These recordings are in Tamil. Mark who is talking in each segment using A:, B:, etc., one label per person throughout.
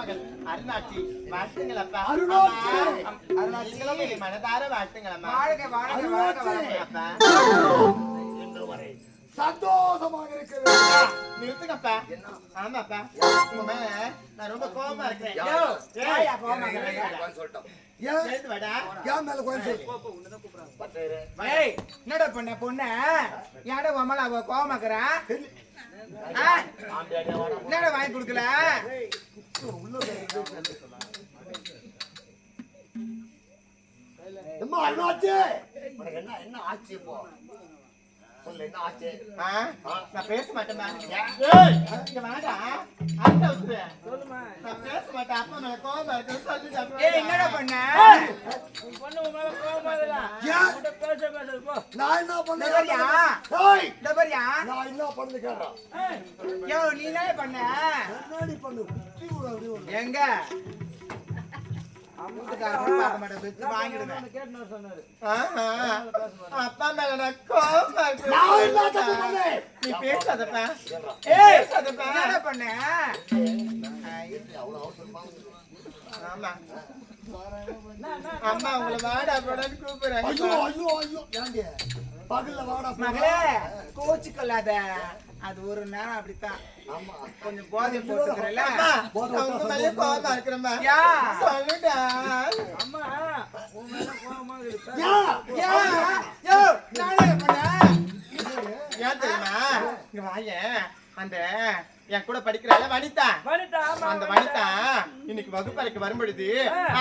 A: மகள் அருணாட்சி வாழ்த்துங்கள் அப்பா
B: அருணாட்சி.
A: மனதார வாழ்த்துங்கள் அம்மா
C: வாழ்க வாழ்க வாழ்க
B: சந்தோஷமாக இருக்கிறது
A: ஆமாப்பா உங்க மேல நான் ரொம்ப கோபமா இருக்கிறேன்
C: என்னடா பண்ண பொண்ண யாட உமல அவ கோவமாக்குறா என்னடா வாங்கி கொடுக்கல
B: என்ன என்ன ஆச்சு இப்போ சொல்லு என்ன ஆச்சு?
A: நான் பேச மாட்டேம்மா. ஏய், இங்க வாடா. அத்தை விட்டுரு. நான் பேச மாட்டேன். அப்பா இருக்குன்னு சொல்லிட்டு அப்புறம்
C: ஏய் என்னடா பண்ண
B: நான் என்ன நான் என்ன பண்ணு கேக்குறேன்
C: யோ நீ என்ன பண்ண?
B: என்னடி பண்ணு? குத்தி விடு அப்படி ஒரு
C: எங்க.
A: அப்பா மேல நான்
B: என்ன
A: நீ பேசாதப்பா. பேசாதப்பா.
C: என்னடா பண்ண?
A: ஆமா. அம்மா உங்களை வாடா போடான்னு கூப்பிடுறாங்க.
B: ஐயோ ஐயோ ஏண்டி? பகல்ல வாடா போ.
C: மகளே கோச்சு கொள்ளாத அது ஒரு நேரம் அப்படித்தான்.
B: ஆமா.
C: கொஞ்சம் போதை போட்டுக்கிறல
A: அம்மா, உங்க மேல. சொல்லுடா.
B: ஏன்
C: யா யோ நானே பண்ண
A: ஏன் தெரியுமா? இங்க வாயேன் அந்த என் கூட படிக்கிறாள் வனிதா. அந்த வனிதா. இன்னைக்கு வகுப்பறைக்கு வரும்பொழுது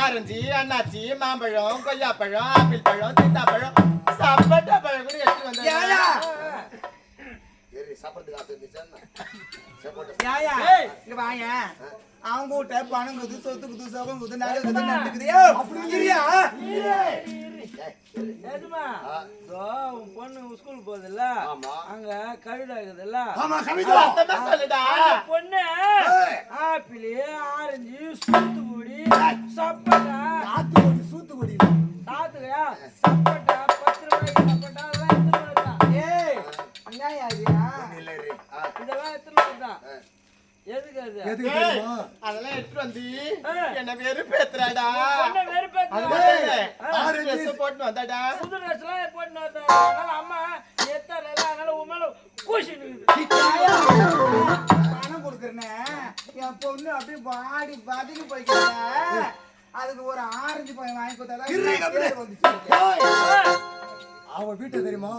A: ஆரஞ்சு அண்ணாச்சி மாம்பழம் கொய்யாப்பழம் ஆப்பிள் பழம் சீத்தாப்பழம் சப்பட்டா பழம் கூட எடுத்து
C: வாயா. அவங்க கிட்ட பணம் குது சொத்து குது சோகம் குது நகை குது நடக்குது யோ அப்படி இல்லையா
D: நிஜமா?
B: ஆ.
D: இதோ உன் பொண்ணு ஸ்கூல் போகுதுல்ல.
B: ஆமா.
D: அங்க கவிதா இருக்குதுல்ல. எதுக்கு
B: தெரியுமா
A: அதெல்லாம் எடுத்து வந்து. என்ன
B: ஆ.
A: ஆறு dress போட்டு வந்தாடா.
D: புது ட்ரெஸ் எல்லாம் போட்டு வந்தா. அம்மா எத்தனை அதனால உன் மேல கூசி
C: பணம் கொடுக்குறேன்னு என் பொண்ணு அப்படியே பாடி பதினு போய்க்கிறேன் அதுக்கு ஒரு ஆரஞ்சு பழம் வாங்கி
B: இரு, இங்க அவன் வீட்டை தெரியுமா?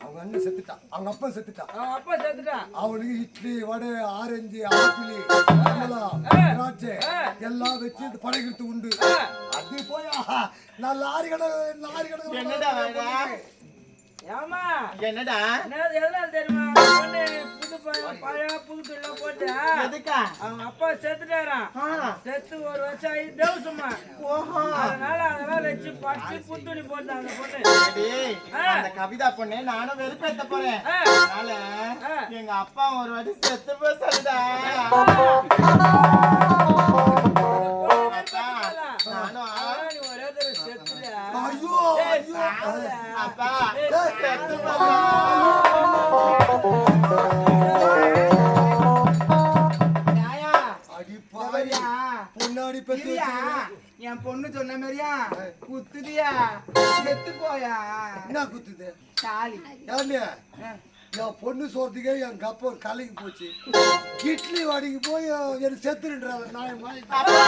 B: அவங்க அண்ணன் செத்துட்டான் அவங்க அப்பா செத்துட்டான்
D: அவன் அப்பா சேர்த்துட்டான்
B: அவனுக்கு இட்லி வடை ஆரஞ்சு ஆப்பிள் கமலா திராட்சை எல்லாம் வச்சு இந்த பழகிட்டு உண்டு. அது போய் ஆஹா, நான் லாரி கடை லாரி கடை
A: என்னடா?
D: ஏமா
A: என்னடா?
D: என்ன எதனால தெரியுமா? புது பழம் புது போட்டு
A: எதுக்கா?
D: அவங்க அப்பா செத்துட்டாராம். செத்து ஒரு வருஷம் ஆகி தேவசமா
A: ஓஹோ
D: அதனால அதெல்லாம் வச்சு பச்சு புது துணி போட்டு அந்த
A: கவிதா பொண்ணு நானும் வெறுப்பேத்த போறேன். அதனால எங்க அப்பா ஒரு வாட்டி செத்து போய்
D: செத்துட்டியா?
B: ஐயோ
A: அப்பா செத்து
B: என்ன குத்துது? என் பொண்ணு சோறதுக்கே என் கப்ப கலைக்கு போச்சு. இட்லி வாடிக்கு போய் வாங்கி
A: அப்பா,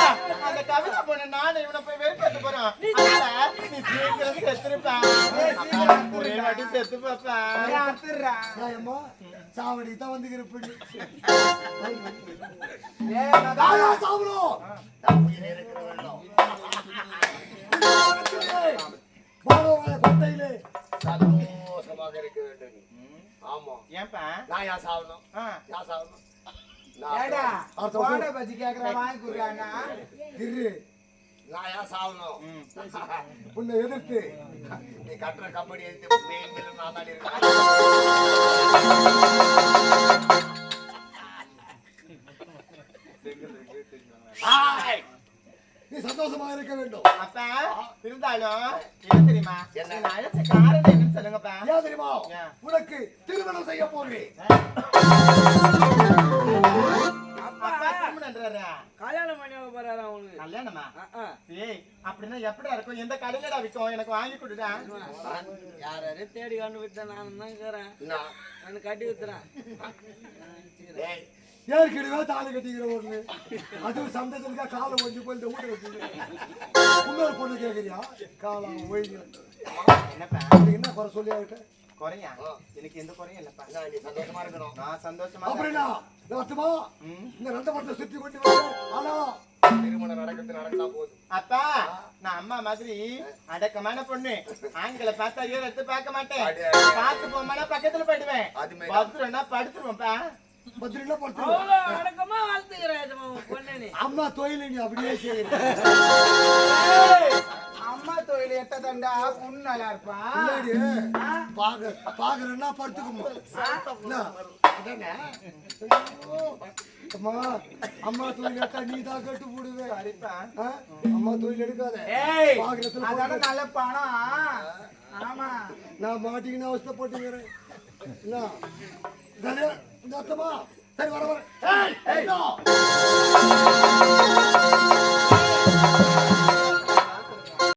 A: அந்த கவிதா பொண்ணு நானும் இவனை போய் போறோம். அதனால நீ சீக்கிரம் செத்துருப்பா. அப்பா, ஒரே வாட்டி செத்து
B: சாவடிக்கு தான் வந்துக்கிற பெண்ணு. சாப்பிடும் வாழவாய கொட்டையிலே.
E: சந்தோஷமாக இருக்க வேண்டும். ஆமா.
A: ஏன்பா?
E: நான் யா சாவணும் யா சாவணும்
C: ஏடா போட பஜ்ஜி கேக்குற வாங்கி கொடுறாங்க
B: இரு.
E: நான் யா சாவணும்.
B: உன்னை எதிர்த்து.
E: நீ கட்டுற கபடி எடுத்து மேல் மேல நான் தான் இருக்கேன்
A: இருந்தாலும் என்ன தெரியுமா?
E: என்ன?
A: நான் அழைச்ச காரணம் என்னன்னு சொல்லுங்கப்பா.
B: ஏன் தெரியுமா?
A: ஏன்?
B: உனக்கு திருமணம் செய்ய போகிறேன்?
D: கல்யாணம் பண்ணி போறாரு அவனுக்கு?
A: கல்யாணமா. ஏய் அப்படின்னா எப்படிடா இருக்கும்? எந்த கடையிலடா விற்கும் எனக்கு வாங்கி கொடுடா.
D: யார் யாரையும் தேடி கண்டுபிடிச்சா நானும் தான் இருக்கிறேன்
E: நான்
D: கட்டி வித்துறேன்
B: ஏற்கனவே தாலி கட்டிக்கிற ஒண்ணு அதுவும் சந்தேகத்துக்கா காலை ஒஞ்சு போய் இந்த வீட்டை வச்சு இன்னொரு பொண்ணு கேட்குறியா
A: என்னப்பா?
B: அதுக்கு என்ன குறை சொல்லி ஆகிட்ட
A: குறையா? எனக்கு எந்த குறையும் இல்லப்பா.
E: நான் நீ சந்தோஷமா இருக்கணும்.
A: நான் சந்தோஷமா
B: அப்படின்னா நடத்துமா
A: ம்.
B: இந்த ரெண்டு மரத்தை சுத்தி கொண்டு ஆனா
E: திருமணம் நடக்கிறது நடந்தா போதும்.
A: அப்பா நான் அம்மா மாதிரி அடக்கமான பொண்ணு. ஆண்களை பார்த்தா எடுத்து பார்க்க மாட்டேன். பார்த்து போமானா பக்கத்துல போயிடுவேன்.
E: அது மாதிரி.
A: பத்திரம்னா படுத்துருவேன்ப்பா
B: பத்திரில படுத்து
D: அவ்வளோ அடக்கமா வளர்த்துக்கிறேன் எஜமா உன் பொண்ணு நீ
B: அம்மா தொழிலை நீ அப்படியே செய்யற.
C: அம்மா தொழில் எட்ட தண்டா பொண்ணு நல்லா இருப்பா?
B: முன்னாடி பாக்க பாக்குறேன்னா படுத்துக்குமா. அம்மா அம்மா தொழில் எடுத்தா நீ தான் கட்டு போடுவே? அம்மா தொழில் எடுக்காத.
C: ஏய்
B: பாக்குறதுல
C: அதான நல்ல பணம்? ஆமா.
B: நான் மாட்டிக்கின்னு அவஸ்தப்பட்டுக்கிறேன் என்ன? தானே? இந்த சரி வர வர. ஏய், ஏய், இதோ.